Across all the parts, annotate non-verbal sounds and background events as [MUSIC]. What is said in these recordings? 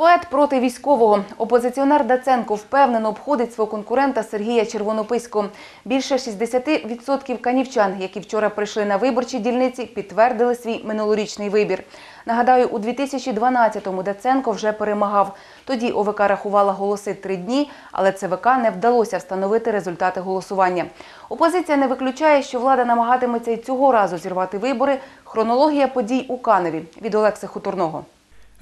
Поет проти військового. Опозиціонер Даценко впевнено обходить свого конкурента Сергія Червонописького. Більше 60% канівчан, які вчора прийшли на виборчі дільниці, підтвердили свій минулорічний вибір. Нагадаю, у 2012-му Даценко вже перемагав. Тоді ОВК рахувала голоси три дні, але ЦВК не вдалося встановити результати голосування. Опозиція не виключає, що влада намагатиметься і цього разу зірвати вибори. Хронологія подій у Каневі від Олекси Хуторного.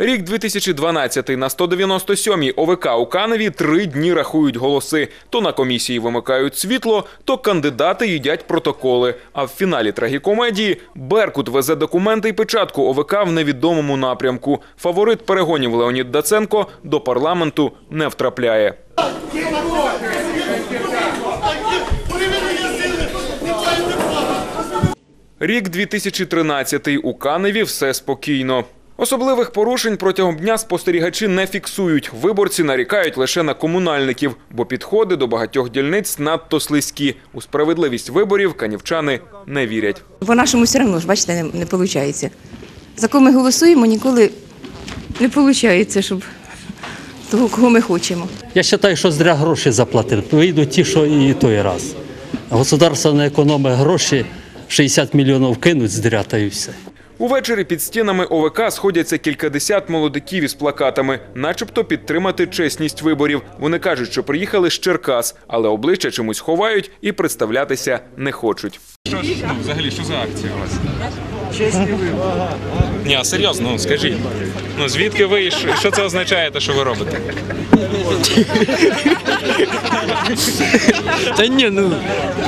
Рік 2012 на 197-й ОВК у Каневі три дні рахують голоси. То на комісії вимикають світло, то кандидати їдять протоколи. А в фіналі трагікомедії Беркут везе документи і печатку ОВК в невідомому напрямку. Фаворит перегонів Леонід Даценко до парламенту не втрапляє. Рік 2013 у Каневі все спокійно. Особливих порушень протягом дня спостерігачі не фіксують. Виборці нарікають лише на комунальників, бо підходи до багатьох дільниць надто слизькі. У справедливість виборів канівчани не вірять. По нашому все одно ж, бачите, не, не виходить. За кого ми голосуємо, ніколи не виходить, щоб того, кого ми хочемо. Я вважаю, що зря гроші заплатив. Вийдуть ті, що і той раз. Государство не економить гроші, 60 мільйонів кинуть зря та і все. Увечері під стінами ОВК сходяться кількадесят молодиків із плакатами, начебто підтримати чесність виборів. Вони кажуть, що приїхали з Черкас, але обличчя чомусь ховають і представлятися не хочуть. Що ж, ну, взагалі, що за акція у вас? Чесні вибори. Ні, а серйозно, ну, скажіть. Ну звідки ви і що, що це означає, те, що ви робите? Та ні, ну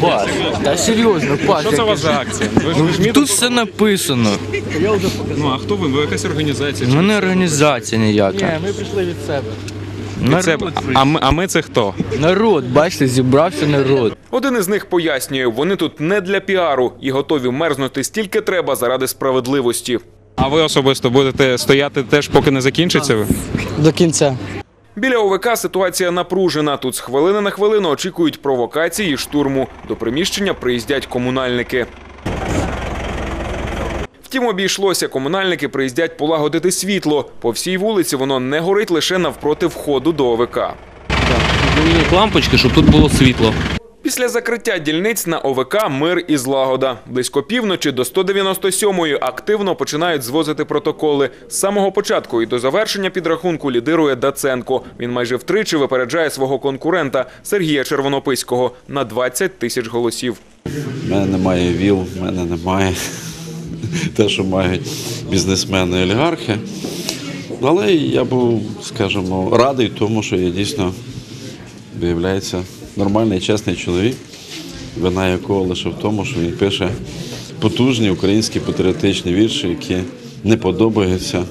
Паш, та серйозно, Паш. Що це у вас за акція? Ви ж, ви ж Тут все написано. Ну а хто ви? Ви якась організація? У мене організація ніяка. ми прийшли від себе. Від себе. А ми, а ми це хто? Народ, бачите, зібрався народ. Один із них пояснює, вони тут не для піару і готові мерзнути стільки треба заради справедливості. А ви особисто будете стояти теж, поки не закінчиться? До кінця. Біля ОВК ситуація напружена. Тут з хвилини на хвилину очікують провокації і штурму. До приміщення приїздять комунальники. Втім, обійшлося. Комунальники приїздять полагодити світло. По всій вулиці воно не горить лише навпроти входу до ОВК. Лампочки, щоб тут було світло. Після закриття дільниць на ОВК мир і злагода. Близько півночі до 197-ї активно починають звозити протоколи. З самого початку і до завершення підрахунку лідирує Даценко. Він майже втричі випереджає свого конкурента Сергія Червонописького на 20 тисяч голосів. У мене немає віл, в мене немає [LAUGHS] те, що мають бізнесмени і олігархи. Але я був, скажімо, радий тому, що я дійсно, виявляється, нормальний, чесний чоловік, вина якого лише в тому, що він пише потужні українські патріотичні вірші, які не подобаються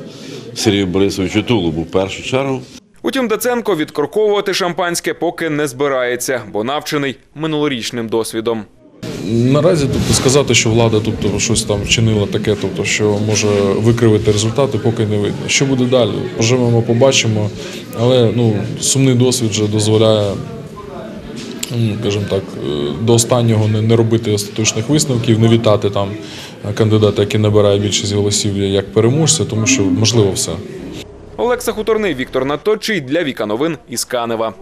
Сергію Борисовичу Тулубу в першу чергу. Утім, Даценко відкорковувати шампанське поки не збирається, бо навчений минулорічним досвідом. Наразі тобто сказати, що влада тобто щось там вчинила таке, тобто що може викривити результати, поки не видно. Що буде далі? Поживемо, побачимо. Але ну сумний досвід вже дозволяє, ну, скажімо так, е, до останнього не, робити остаточних висновків, не вітати там кандидата, який набирає більшість голосів як переможця, тому що можливо все. Олекса Хуторний, Віктор Наточий для Віка Новин із Канева.